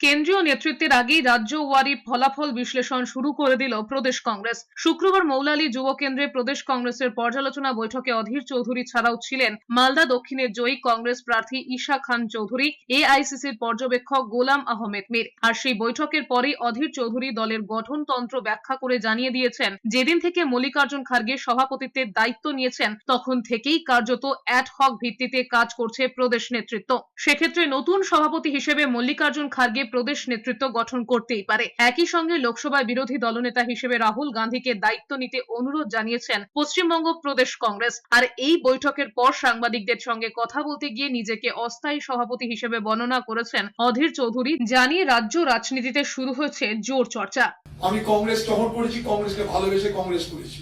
কেন্দ্রীয় নেতৃত্বের আগেই রাজ্য ওয়ারি ফলাফল বিশ্লেষণ শুরু করে দিল প্রদেশ কংগ্রেস। শুক্রবার মৌলালী যুব কেন্দ্রে প্রদেশ কংগ্রেসের পর্যালোচনা বৈঠকে অধীর চৌধুরী ছাড়াও ছিলেন মালদা দক্ষিণের জয়ী কংগ্রেস প্রার্থী ঈশা খান চৌধুরী, এআইসিসির পর্যবেক্ষক গোলাম আহমেদ মীর। আর সেই বৈঠকের পরেই অধীর চৌধুরী দলের গঠনতন্ত্র ব্যাখ্যা করে জানিয়ে দিয়েছেন, যেদিন থেকে মল্লিকার্জুন খার্গে সভাপতিত্বের দায়িত্ব নিয়েছেন, তখন থেকেই কার্যত অ্যাড হক ভিত্তিতে কাজ করছে প্রদেশ নেতৃত্ব। সেক্ষেত্রে নতুন সভাপতি হিসেবে মল্লিকার্জুন খার্গে প্রদেশ নেতৃত্ব গঠন করতেই পারে। একই সঙ্গে লোকসভায় বিরোধী দলনেতা হিসেবে রাহুল গান্ধীকে দায়িত্ব নিতে অনুরোধ জানিয়েছেন পশ্চিমবঙ্গ প্রদেশ কংগ্রেস। আর এই বৈঠকের পর সাংবাদিকদের সঙ্গে কথা বলতে গিয়ে নিজেকে অস্থায়ী সভাপতি হিসেবে বর্ণনা করেছেন অধীর চৌধুরী, জানিয়ে রাজ্য রাজনীতিতে শুরু হয়েছে জোর চর্চা। আমি কংগ্রেস গ্রহণ করেছি, কংগ্রেসকে ভালোবেসে কংগ্রেস করেছি।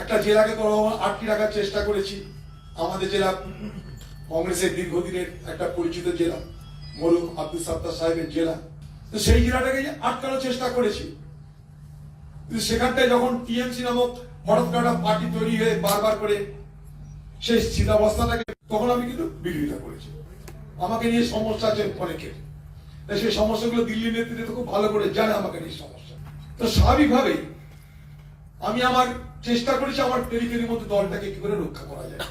একটা জেলাকে আটকে রাখার চেষ্টা করেছি। আমাদের জেলা কংগ্রেসের দীর্ঘদিনের একটা পরিচিত জেলা মরুক আব্দুল সাত্তার সাহেবের জেলা। তো সেই জেলাটাকে আটকানোর চেষ্টা করেছি। কিন্তু সেখানটায় যখন টিএমসি নামক হঠাৎ পার্টি তৈরি হয়ে বারবার করে সেই স্থিতাবস্থাটাকে তখন আমি কিন্তু বিরোধিতা করেছি। আমাকে নিয়ে সমস্যা আছে অনেকের। সেই সমস্যাগুলো দিল্লি নেতৃত্বে খুব ভালো করে জানে আমাকে নিয়ে সমস্যা। তো স্বাভাবিকভাবেই আমি আমার চেষ্টা করেছি আমার পেরিফেরির মধ্যে দলটাকে কি করে রক্ষা করা যায়।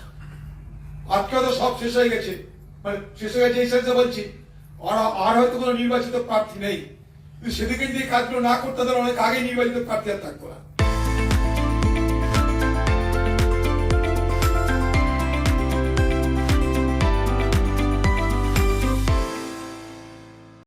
আজকে তো সব শেষ হয়ে গেছে। মানে শেষ হয়ে গেছে এই সেন্সে বলছি। আর হয়তো কোনো নির্বাচিত প্রার্থী নেই। সেদিকে যদি কাজগুলো না করতে, তাহলে অনেক আগে নির্বাচিত প্রার্থী আর থাকতো না।